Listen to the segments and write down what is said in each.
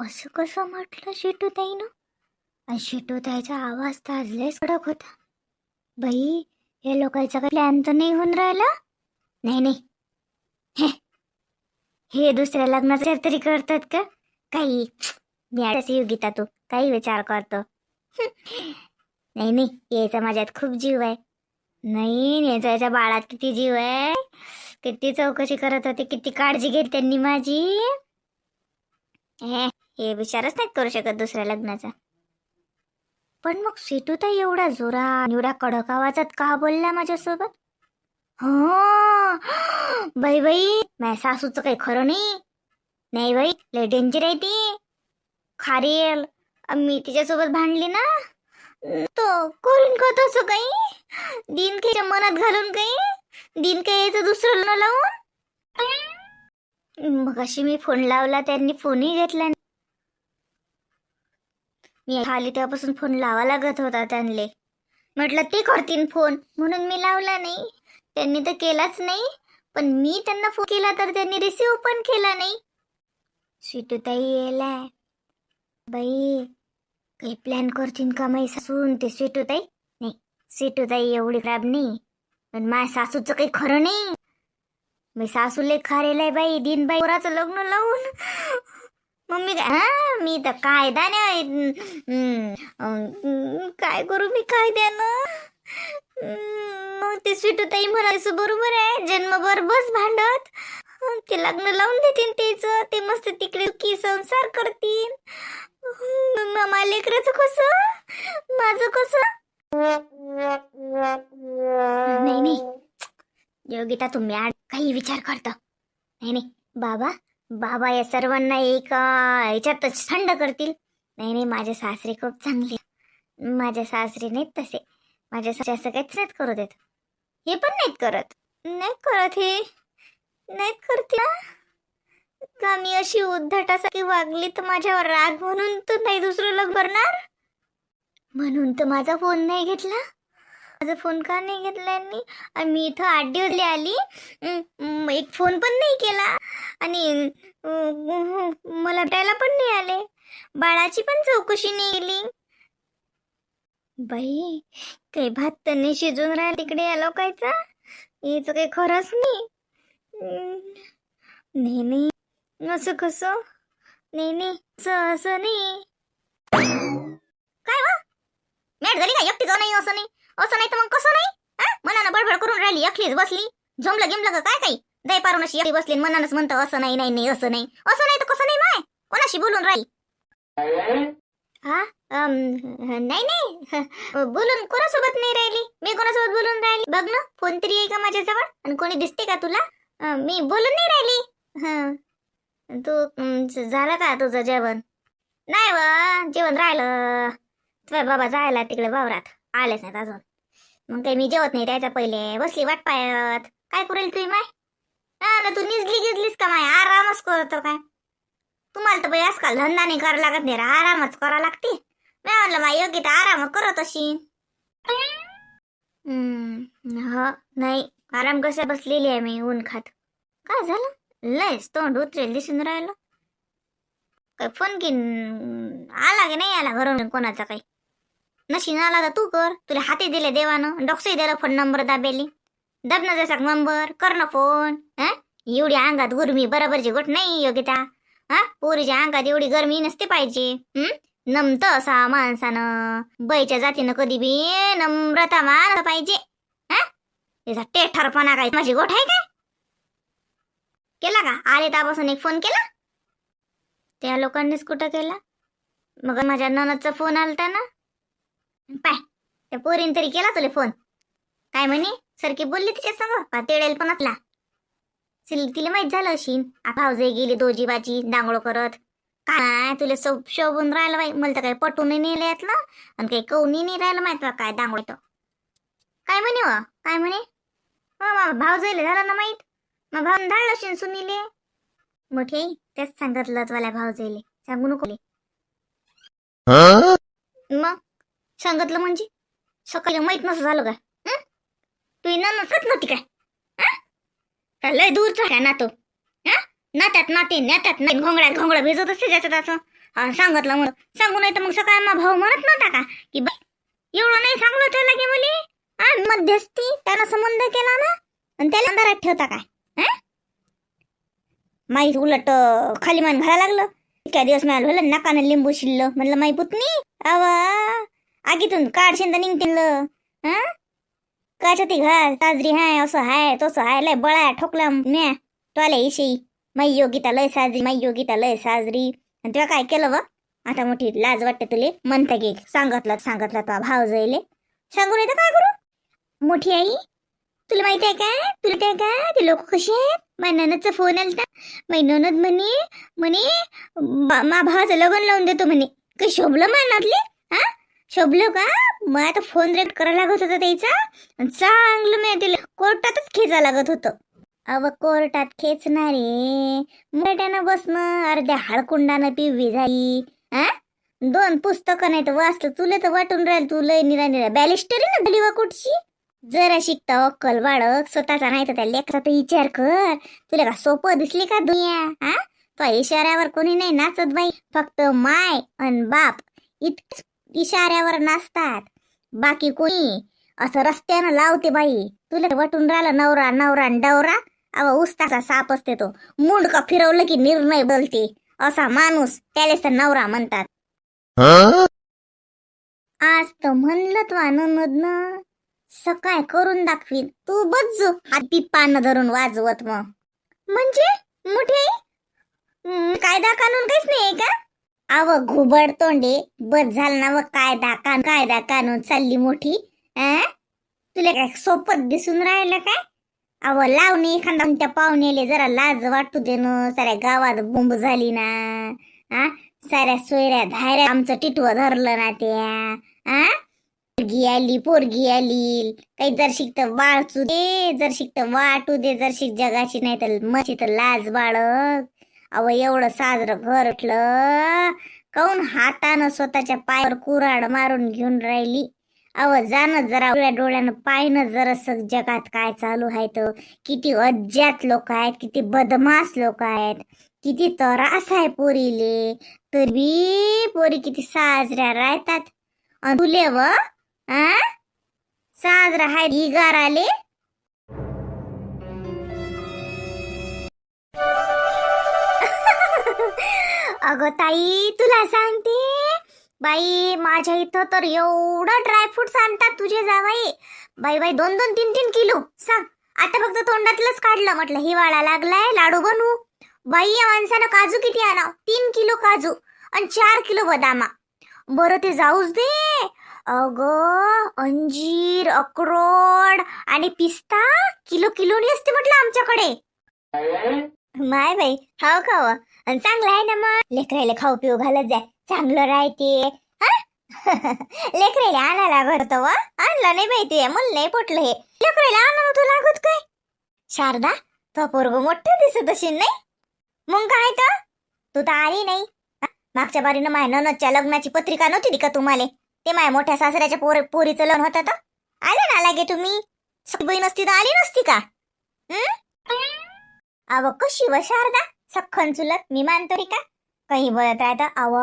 असं कसं म्हटलं शिटूताईनं? आणि शिटूताईचा आवाज तर आज लयच कडक होता. बाई हे लोकांचा काही प्लॅन तर नाही होऊन राहिला? नाही नाही. हे हे दुसऱ्या लग्नाचं तरी करतात का? काही मी आताच योगिता तू काही विचार करतो. नाही नाही यायचा माझ्यात खूप जीव आहे. नाही याचा याच्या बाळात किती जीव आहे? किती चौकशी करत होते किती काळजी घेत त्यांनी माझी? हे विचारच नाहीत करू शकत दुसऱ्या लग्नाचा. पण मग सीटूता एवढा जोरा एवढ्या कडक आवाजात का बोलला माझ्यासोबत? हो. बाई बाई माझ्या सासूचं काही खरं नाही. नाही बाई लय डेंजर आहे ती. खारेल मी तिच्यासोबत भांडली ना. तो करून का तसं काही? दिन काहीच्या मनात घालून काही? दिन काही यायचं दुसरं लावून? मग अशी मी फोन लावला त्यांनी फोनही घेतला मी खाली तेव्हापासून फोन लावा लागत होता त्यांले. म्हटलं ते करतीन फोन. म्हणून मी लावला नाही. त्यांनी तर केलाच नाही. पण मी त्यांना फोन केला तर त्यांनी रिसिव्ह पण केला नाही. स्वीटूताई येलाय. बाई काही प्लॅन करतीन का माई सासून? ते स्वीटूताई नाही स्वीटूताई एवढी खराब नाही. पण माझ्या सासूचं काही खरं नाही. मी सासूले खारेलाय बाई. दिन बाई लग्न लावून. मम्मी काय हा मी तर कायदा नाही काय करू मी कायद्यानं? मग ते स्वीटूताई म्हणायचं बरोबर आहे. जन्मभर बस भांडत. ते लग्न लावून देतील तेच ते मस्त तिकडे की संसार करतील. मामा मग माझ्या लेकराचं कसं? माझं कसं? नाही नाही. योगिता तुम्ही काही विचार करता. नाही नाही. बाबा बाबा या सर्वांना एक याच्यातच थंड करतील. नाही नाही माझे सासरे खूप चांगले माझ्या सासरे नाहीत तसे. माझ्या सासरे असं काहीच नाहीत करू देत हे पण नाहीत करत. नाहीत करत हे. नाहीत करते का मी अशी उद्धटासारखी वागली तर माझ्यावर राग म्हणून तर नाही दुसरं लग भरणार म्हणून तर माझा फोन नाही घेतला? माझा फोन का नाही घेतला यांनी? आणि मी इथं आठ दिवस आली एक फोन पण नाही केला. आणि मला भेटायला पण नाही आले. बाळाची पण चौकशी नाही गेली बाई काही भात त्यांनी शिजून राहिला तिकडे या लोकायचा याचं काही खरंच नाही. नाही नाही. असं कसं? नाही नाही. असं असं नाही. काय वा मॅट झाली का? एकटी नाही असं नाही. असं नाही तर मग कसं नाही? हा? मनानं बडबड करून राहिली एकलीच बसली. झोमलं गेमलं काय काही? दय पारून अशी बसली मनानच म्हणतं असं नाही नाही नाही असं नाही. असं नाही तर कसं नाही माय? कोणाशी बोलून राहिली? हा? नाही नाही. बोलून कोणासोबत नाही राहिली? मी कोणासोबत बोलून राहिली? बघ ना फोन तरी आहे का माझ्याजवळ? आणि कोणी दिसते का तुला? मी बोलून नाही राहिली. तू झालं का तुझं जेवण? नाही व जेवण राहिलं. तुझ्या बाबा जायला तिकडे वावरात. आलेच नाहीत अजून. मग काही मी जेवत नाही त्याच्या पहिले. बसली वाट पायत काय करेल तुम्ही माय? हा ना तू निजली गिजलीस का माय? आरामच करतो काय? तुम्हाला तर बाई आजकाल धंदा नाही करा लागत नाही आरामच करा लागते. मी म्हणलं माय योग्य तर आराम करत अशी ह नाही. आराम कशा बसलेली आहे मी ऊन खात काय झालं? लयच तोंड उतरेल दिसून राहिलं. काय फोन की आला की नाही आला घरून? कोणाचा काही? नशीन आला तर तू कर. तुला हाती दिले देवानं. डॉक्सही दिलं फोन नंबर दाबेली. दब ना जसा नंबर कर ना फोन हा? एवढी अंगात गुरमी बरोबरची गोट नाही योगिता. हा? पोरीच्या अंगात एवढी गरमी नसते पाहिजे. हं? नमत असा माणसानं. बैच्या जातीनं कधी बी नम्रता मान पाहिजे. हा? त्याचा टेठरपणा काय? माझी गोठ आहे काय? केला का? आले तापासून एक फोन केला? त्या लोकांनीच कुठं केला? मग माझ्या ननदचा फोन आलता ना? पाय. त्या पोरीन तरी केला तुला फोन. काय म्हणे? सारखी बोलली तिच्या संग? का तेडेल पण असला. तिला माहीत झालं अशी भावजाई गेली दोजी बाजी दांगडो करत. काय तुला सौ शोभून राहिलं बाई? मला तर काही पटून नेलं यातलं आणि काही कौनी नाही राहिलं माहीत काय दांगडो तो. काय म्हणे व काय म्हणे? हो भाव जायला झालं ना माहीत? मग भाव धाडलं असेल सुनीले. मोठे तेच सांगितलं तुला भाव जायले सांगू नको. मग? सांगितलं म्हणजे? सकाळी माहीत नसं झालं का? तू नसत नव्हती काय का लय दूरचा आहे ना तो नात्यात नाते नात्यात नाही. घोंगड्यात घोंगडा भिजत असते त्याचं असं. सांगितलं म्हणून. सांगू नाही तर मग सकाळी मग भाऊ म्हणत नव्हता का? की बाई एवढं नाही सांगलं त्याला की मुली? आणि मध्यस्थी त्यानं संबंध केला ना? आणि त्याला अंधारात ठेवता काय माई उलट खाली मान घाला लागलं. इतक्या दिवस मला नाकानं लिंबू शिरलं. म्हणलं माई पुतणी अवा आगीतून काढशीन तर निघतील हा? काच ती घाल साजरी हाय असं हाय तसं हाय. लय बळा ठोकला म्या. टोल्या इशी. माई योगिता लय साजरी माई योगिता लय साजरी. आणि तुला काय केलं व? आता मोठी लाज वाटते तुले. म्हणता की सांगतला सांगतला तो भाव जाईले सांगून येतं काय करू? मोठी आई तुला माहिती आहे काय? तुला ते काय ते लोक कसे आहेत? माझ्या ननदचा फोन आलता. माझी ननद म्हणे म्हणे बा- मा भावाचं लग्न लावून देतो म्हणे. काही शोभलं मानातले? हा? शोभलो का? मग आता फोन रेट करायला लागत होता त्याचा. चांगलं मी तिला कोर्टातच खेचा लागत होतं. अव कोर्टात खेचणारे मराठ्यानं बसणं अर्ध्या हाडकुंडानं पिववी झाली. आ? दोन पुस्तकं नाही तर वाचलं. तुला तर वाटून राहील तू लय निरा निरा. बॅलिस्टरी ना झाली वा कुठची? जरा शिकता अक्कल बाळक स्वतःचा नाही तर त्या लेकराचा तर विचार कर. तुला का सोपं दिसली का दुनिया? हा तो इशाऱ्यावर कोणी नाही नाचत बाई. फक्त माय अन बाप. इतकीच इशाऱ्यावर नाचतात. बाकी कोणी असं रस्त्यानं लावते बाई. तुला वाटून राहिला नवरा नवरा डवरा. अव उस्ताचा साप असते तो मुंडका फिरवलं की निर्णय बोलते असा माणूस त्यालाच तर नवरा म्हणतात. आज तर म्हणलं तू आनंदनं सकाळ करून दाखवीन. तू बज्जू. हाती पानं धरून वाजवत मग. म्हणजे? मोठी कायदा कानून काहीच नाही का? अव घुबड तोंडे बस झालं ना व कायदा कान कायदा कानून चालली मोठी तुला काय सोपत दिसून राहिलं काय? अव लावणी एखादा त्या पाहुणेले जरा लाज वाटू दे न साऱ्या गावात बोंब झाली ना आ साऱ्या सोयऱ्या धायऱ्या आमचं टिटवं धरलं ना त्या आ पोरगी आली पोरगी आली काही जर शिकत वाचू दे जर शिकत वाटू दे जर शिक जगाची नाही तर मची तर लाज बाळक अव एवढं साजरं घर उठलं काऊन हातानं स्वतःच्या पायावर कुराड मारून घेऊन राहिली? अव जाणं जरा डोळ्यानं पायनं जरस जगात काय चालू आहे तर. किती अज्ञात लोक आहेत किती बदमाश लोक आहेत. किती त्रास आहे पोरीले. तरी पोरी किती साजऱ्या राहतात. तुले व आ? साजरा हाय इगार आले. अगं ताई तुला सांगते. बाई माझ्या इथं तर एवढं ड्रायफ्रुट्स आणतात तुझे जावाई. बाई बाई दोन दोन तीन तीन किलो. सांग. आता फक्त तोंडातलंच काढलं म्हटलं. हिवाळा लागलाय लाडू बनवू. बाई या माणसानं काजू किती आणाव? तीन किलो काजू आणि चार किलो बदामा. बरं ते जाऊच दे. अग अंजीर अक्रोड आणि पिस्ता किलो किलोनी असते म्हटलं आमच्याकडे. माय बाई हाव खाव आणि चांगलं आहे ना मग? लेकरायला खाऊ पिऊ घालत जाय. चांगलं राहते. लेकरायला आणा लागत वा आणलं नाही बाई ते मला नाही पटलं हे. लेकरायला आणा तू लागत काय? शारदा तो पोरग मोठं दिसत असेल नाही? मग काय तर? तू तर आली नाही. मागच्या बारीनं माय ननदच्या लग्नाची पत्रिका नव्हती का तुम्हाला? ते माझ्या मोठ्या सासऱ्याच्या पोर पोरीचं लग्न होतं तर? आले ना लागे तुम्ही? सखी बहीण असती तर आली नसती का? हम्म अव कशी व शारदा? सख्खन चुलत मी मानतो रे का? काही बोलत राहत अव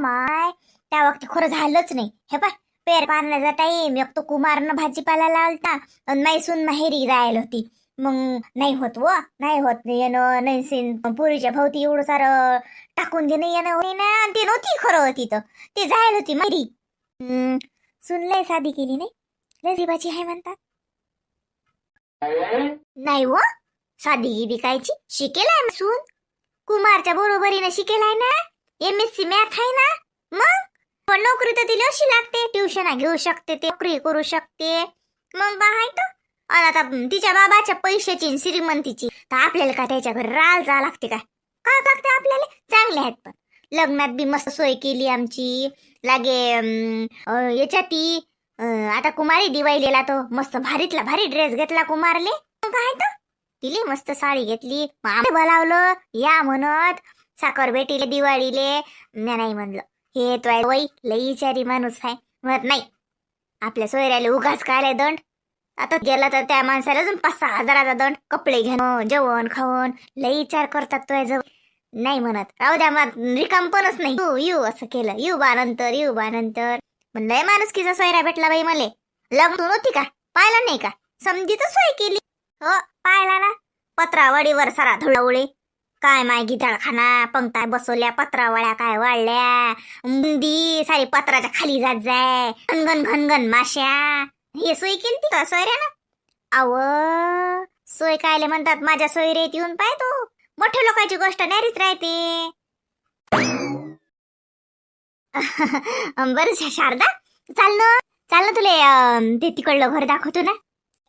माय त्या वक्ती खरं झालंच नाही. हे पाय पेर पाण्याचा टाईम एक तो कुमारनं भाजीपाला लावता आणि नाही सून माहेरी जायला होती. मग नाही होत व नाही होत येणं नाही सीन. पुरीच्या भोवती एवढं सारं टाकून देणं येणं होई ना आणि ती नव्हती खरं होती तर. ती जायला होती माहेरी. हम्म, सून लय साधी केली नाही? नजीबाची आहे म्हणतात. नाही व. साधी गिदी कायची शिकेलाय सून कुमारच्या बरोबरीनं शिकेलाय ना. एम एस सी मॅथ आहे ना. मग? पण नोकरी तर तिला अशी लागते. ट्युशन घेऊ शकते ते. नोकरी करू शकते. मग बा हाय आणि आता तिच्या बाबाच्या पैशाची श्रीमंतीची. तर आपल्याला का त्याच्या घरी राल जा लागते काय? काय लागते आपल्याला? चांगले आहेत पण. लग्नात बी मस्त सोय केली आमची. लागे अं, ती आता कुमारी दिवाळीला तो मस्त भारीतला भारी ड्रेस घेतला कुमारले. मग काय तर तिले मस्त साडी घेतली. मग बोलावलं या म्हणत साखर भेटीले दिवाळीले. नाही म्हणलं. हे तो वय लई विचारी माणूस आहे. म्हणत नाही आपल्या सोयऱ्याला उगाच काय दंड. आता गेला तर त्या माणसाला अजून पाच सहा हजाराचा दंड. कपडे घेणं जेवण खावण लई विचार करतात तो जवळ नाही म्हणत. राहू द्या मग रिकाम पणच नाही. यू यू असं केलं. यू बा नंतर यू बा नंतर. लय माणूस किचा सोयरा भेटला बाई मले. लग्न होती का? पाहिलं नाही का? समजी तर सोय केली. हो पाहिला ना. पत्रावळीवर सारा धुळवळे. काय माय गिटाळ खाना पंक्ता बसवल्या पत्रावळ्या काय वाढल्या. मुंदी सारी पत्राच्या खाली जात जाय. घनघन घनघन माश्या. हे सोय केली का सोयऱ्यानं? अव सोय कायले म्हणतात माझ्या सोयरेत येऊन पाय तू. मोठ्या लोकांची गोष्ट नारीच राहते. बरं शारदा. चाल ना. चाल ना तुले ते तिकडलं घर दाखवतो ना.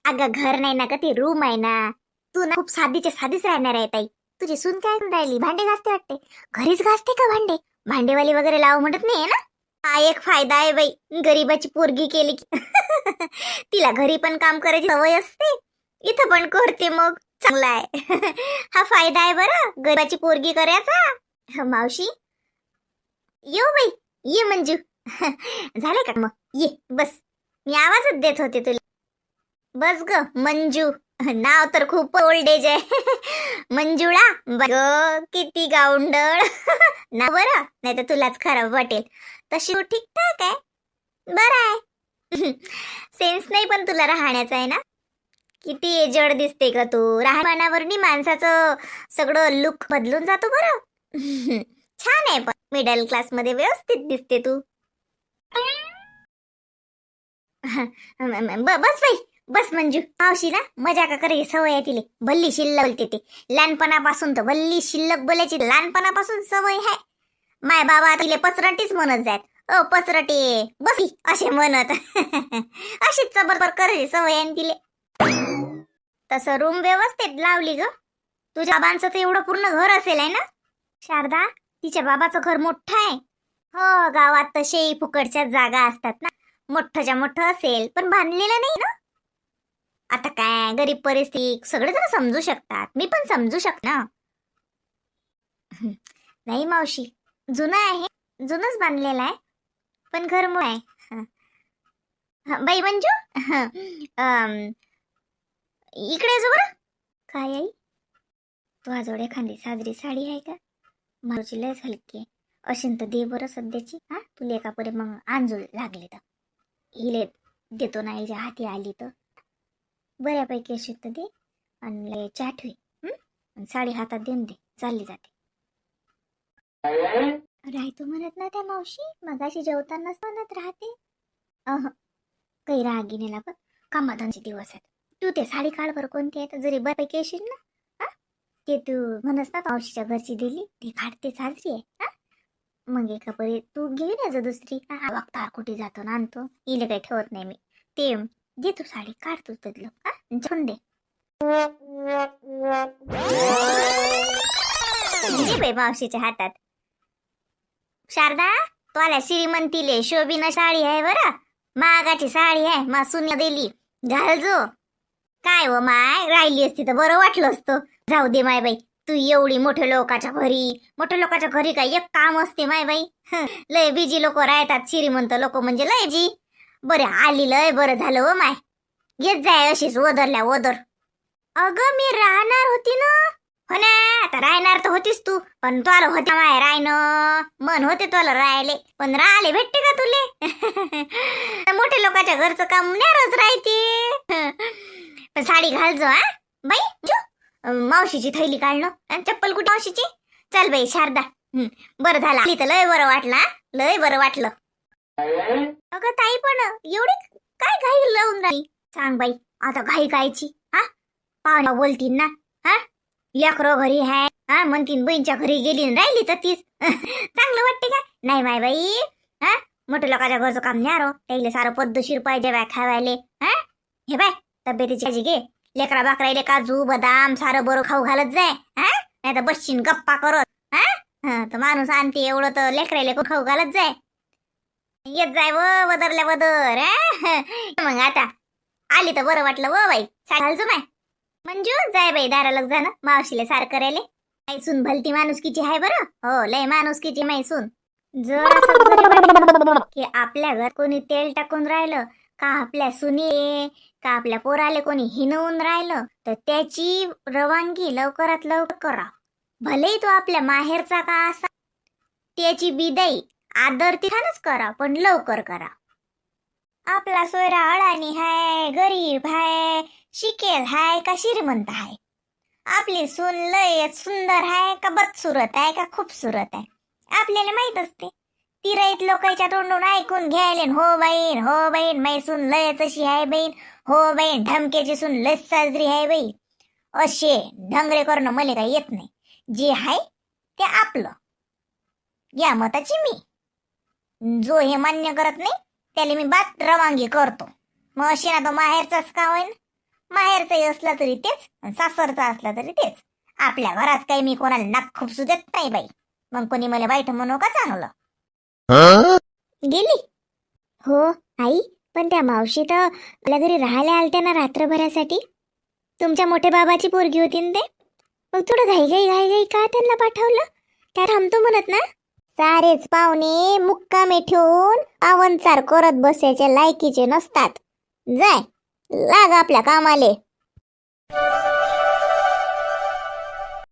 अगं घर नाही ना का ते रूम आहे ना. तू ना खूप साधीच्या साधीच राहणार आहे ताई. तुझी सून काय राहिली? भांडे घासते वाटते. घरीच घासते का भांडे? भांडेवाली वगैरे लाव म्हणत नाही ना? हा एक फायदा आहे बाई. गरीबाची पोरगी केली की. तिला घरी पण काम करायची सवय असते. इथं पण करते मग. चांगला आहे. हा फायदा आहे बरं. गरीबाची पोरगी करायचा. मावशी. येऊ बाई. ये मंजू. झाले का? मग. ये बस. मी आवाजच देत होते तुला. बस ग मंजू. नाव तर खूप ओल्ड एज आहे. मंजुळा बघ किती गावंडळ ना बरं नाही तर तुलाच खराब वाटेल. तशी तू ठीकठाक आहे. बरं आहे. सेन्स नाही पण तुला राहण्याचा आहे ना? किती एजड दिसते का तू. राहण्यावर माणसाचं सगळं लुक बदलून जातो बरं. छान आहे पण. मिडल क्लासमध्ये व्यवस्थित दिसते तू. ब- बस बाई. बस मंजू मावशी ना मजा का करायची सवय आहे तिले. भल्ली शिल्लक बोलते ते. लहानपणापासून तर भल्ली शिल्लक बोलायची. लहानपणापासून सवय आहे माय बाबा तिले पचरटीच म्हणत जात ओ पचरटे बसी असे म्हणत. अशीच चबरबर करायची सवय आहे तिले. तसं रूम व्यवस्थित लावली ग. तुझ्या बाबांचं तर एवढं पूर्ण घर असेल आहे ना? शारदा तिच्या बाबाचं घर मोठं आहे. हो गावात तसे फुकटच्या जागा असतात ना. मोठंच्या मोठं असेल पण बांधलेलं नाही ना? आता काय गरीब परिस्थिती सगळेजण समजू शकतात. मी पण समजू शक ना नाही मावशी जुनं आहे जुनच बांधलेलं आहे पण घर मुळ आहे बाई मंजू? इकडे जो बरं. काय आई? तुझ्याजवळ खांदी साजरी साडी आहे का? मावशी लयच हलकी आहे. अशीन तर दे बरं सध्याची. हा तुला एका मग आंजूळ लागले तर. हिले देतो ना हिच्या हाती आली तर. बऱ्यापैकी अशी तर दे आणि लय चहा आणि साडी हातात देऊन दे. चालली जाते. राहतो म्हणत ना त्या मावशी मगाशी जेवतानाच म्हणत राहते. अह काही रागिनीला पण. कामाधानचे दिवस आहेत तू ते साडी काढ बरं कोणती आहे? तर जरी बऱ्यापैकी येशील ना. हा? ते तू म्हणस ना मावशीच्या घरची दिली. ती काढते साजरी आहे. हा? मग एका परी तू घेऊन यायचं दुसरी. हा बघता कुठे जातो ना आणतो. इले काही ठेवत नाही मी. ते घे तू साडी काढ तू तिथलं हा दे. मावशीच्या हातात. शारदा तुला श्रीमंतीले शोभीन साडी आहे बरं. महागाची साडी आहे मा सुन्या दिली. घाल जो. काय व माय? राहिली असती तर बरं वाटलं असतं. जाऊ दे माय बाई. तू एवढी मोठ्या लोकाच्या घरी मोठ्या लोकाच्या घरी काय एक काम असते माय बाई. लय बिजी लोक राहतात श्रीमंत लोक म्हणजे लय जी बरं आली लय बरं झालं ओ माय. येत जाय अशीच वदरल्या ओदर. अगं मी राहणार होती ना? हो ना आता राहणार तर होतीस तू पण तुला होते माय रायन. मन होते तुला राहिले पण राहिले भेटते का तुले? मोठ्या लोकांच्या घरचं काम नेरच राहते. साडी घालजो हा. बाई मावशीची थैली काढणं. आणि चप्पल कुठे मावशीची? चल बाई शारदा. बरं झालं. आली तर लय बरं वाटलं लय बरं वाटलं. अगं ताई पण एवढी काय घाई लावून राही सांग बाई आता घाई कायची हा? पाहुणा बोलतीन ना हा? लेकरो घरी हाय हा? म्हणतीन बहीणच्या घरी गेली राहिली तर तीच. चांगलं वाटते का? नाही माय बाई हा? मोठ्या लोकांच्या घरचं काम न्यारो त्याला सारं पद्धतशीर पाहिजे बाय खावायले हा? हे बाय तब्येतीची काळजी घे. लेकरा बाकरायले काजू बदाम सारं बरं खाऊ घालत जाय हा? नाही तर बसशीन गप्पा करत हा? हा, तर माणूस आणते एवढं तर लेकरायले खाऊ घालत जाय. येत जाय व वदरल्या वदर मग आता आली तर बरं वाटलं व बाई. घालजो माय. मंजू जाय बाई दाराला जा मावशीला सारखं राहिले. करायले भलती माणुसकीची आहे बरं. हो लय माणुसकीची मैसून. जर की आपल्या घर कोणी तेल टाकून राहिलं का आपल्या सुनी का आपल्या पोराले कोणी हिनवून राहिलं तर त्याची रवानगी लवकरात लवकर करा. भलेही तो आपल्या माहेरचा का असा त्याची बिदाई आदर तिथानच करा पण लवकर करा. आपला सोयरा अडाणी हाय गरीब हाय शिकेल हाय का श्रीमंत हाय? आपली सून लय सुंदर हाय का बदसुरत आहे का खूपसुरत आहे आपल्याला माहीत असते. तिरईत लोकांच्या तोंडून ऐकून घ्यायले हो बहीण हो बहीण माई सून लय तशी आहे बहीण हो बहीण ढमकेची सून लय साजरी आहे बाई असे ढंगरे करणं मला काही येत नाही. जे आहे ते आपलं. या मताची मी. जो हे मान्य करत नाही त्याला मी बात रवानगी करतो. मग अशी ना तो माहेरचाच का होईन? माहेरचाही असला तरी तेच सासरचा असला तरी तेच. आपल्या घरात काही मी कोणाला नाक खुपसू देत नाही बाई. मग कोणी मला वाईट म्हणू का चांगलं? गेली. हो आई पण त्या मावशी तर आपल्या घरी राहायला आलत्या ना रात्रभरासाठी. तुमच्या मोठ्या बाबाची पोरगी होती ना ते? मग थोडं घाई घाई घाई घाई का त्यांना पाठवलं? त्या थांबतो म्हणत ना. सारेच पाहुणे मुक्कामे ठेवून पावनचार करत बसायच्या लायकीचे नसतात. जाय लाग आपल्या कामाले.